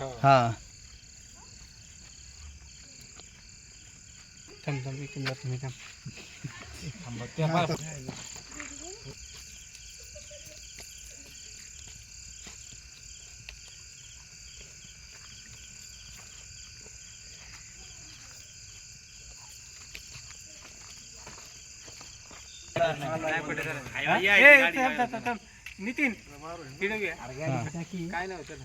हा. थांब थांब थांब. थांब. नितीन. काय नाव त्याला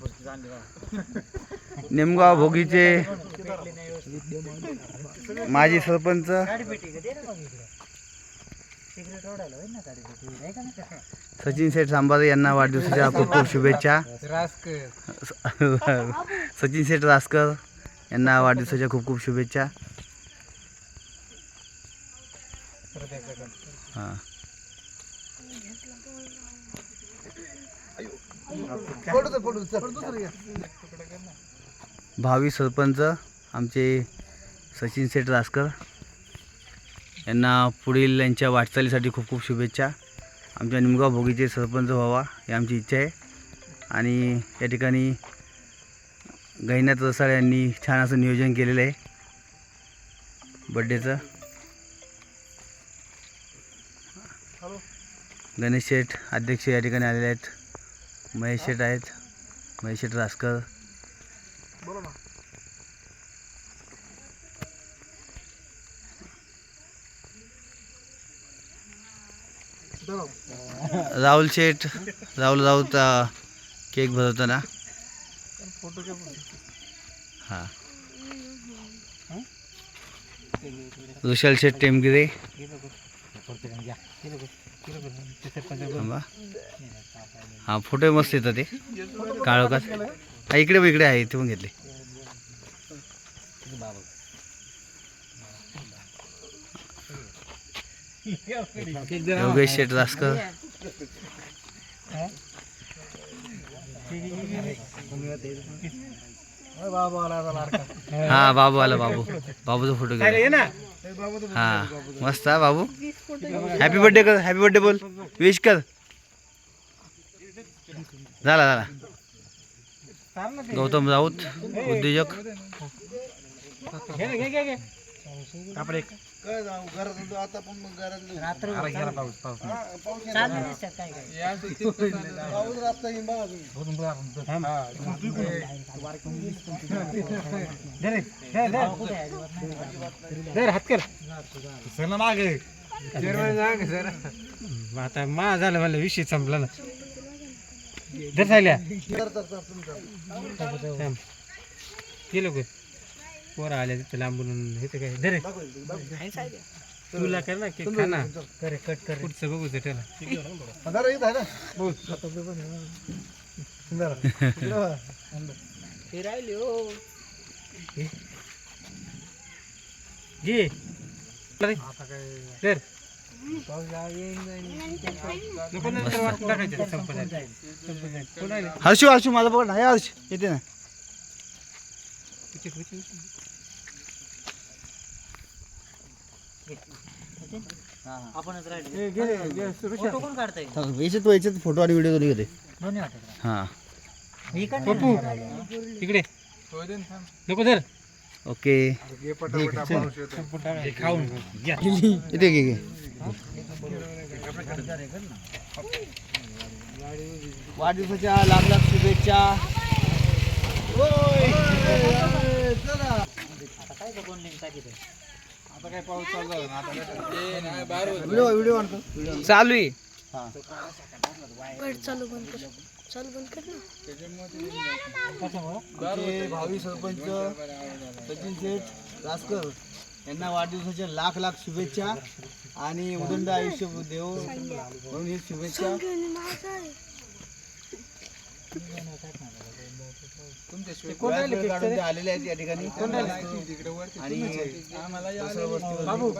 Nimgaon भोगीचे माजी सरपंच. सचिन शेठ सांबारे यांना वाढदिवसाच्या खूप खूप शुभेच्छा. सचिन शेठ रासकर यांना वाढदिवसाच्या खूप खूप शुभेच्छा. हां. भावी सरपंच आमचे सचिन शेठ रासकर यांना पुढील यांच्या वाटचालीसाठी खूप खूप शुभेच्छा. आमच्या निमगाव भोगीचे सरपंच व्हावा ही आमची इच्छा आहे. आणि या ठिकाणी गैनाथ रसाळ यांनी छान असं नियोजन केलेलं आहे. बड्डेचं गणेश शेठ अध्यक्ष या ठिकाणी आलेले आहेत. महेश शेठ आहेत. महेश शेठ रासकर राहुल शेठ राहुल राऊत केक भरवताना हां. ऋषल शेठ टेमगिरे. थांबा. हां फोटो मस्त येतात ते. काळोखात. हा इकडे इकडे आहे इथे पण घेतले. योगेश शेठ रासकर हा बाबू आला बाबू. बाबूचा फोटो घ्या हा मस्त हा बाबू. हॅपी बर्थडे कर हॅपी बर्थडे बोल. विश कर. झाला झाला. गौतम राऊत उद्योजक. घे ना, घे घे घे आपण एक अरे गेला पाऊस पाऊस थांब. दे रे, दे, दे. दे रे, हात कर. सर मागे. आता मा झालं मला विषय संपला ना. धर सायल्या. थांब. ते लोक पोरं आले तिथे लांबून हे ते काय धरे तुला कर ना केक खा ना करे कट कर पुढचं बघू ते त्याला हे राहिले हो घे धर. नको नंतर टाकायचं, संपत संपत कोण आले? हर्षू हर्षू माझा पकड नाही हर्ष येते ना. फोटो आणि व्हिडिओ दोन्ही घेते हां. पप्पू इकडे. नको धर. ओके. खाऊन घ्या. इथे घे घे. वाढदिवसाच्या लाख लाख शुभेच्छा. व्हिडिओ व्हिडिओ आणतो चालू आहे. बरं चालू बंद कर चालू बंद कर ना आमचे भावी सरपंच सचिन शेठ रासकर यांना वाढदिवसाच्या लाख लाख शुभेच्छा आणि उदंड आयुष्य देव म्हणून ही. शुभेच्छा माझा आहे ते कोण राहिले वेळ केक काढून? ते आलेले आहेत या ठिकाणी? कोण राहिले? आणि दुसरं वस्तीवर- बाबू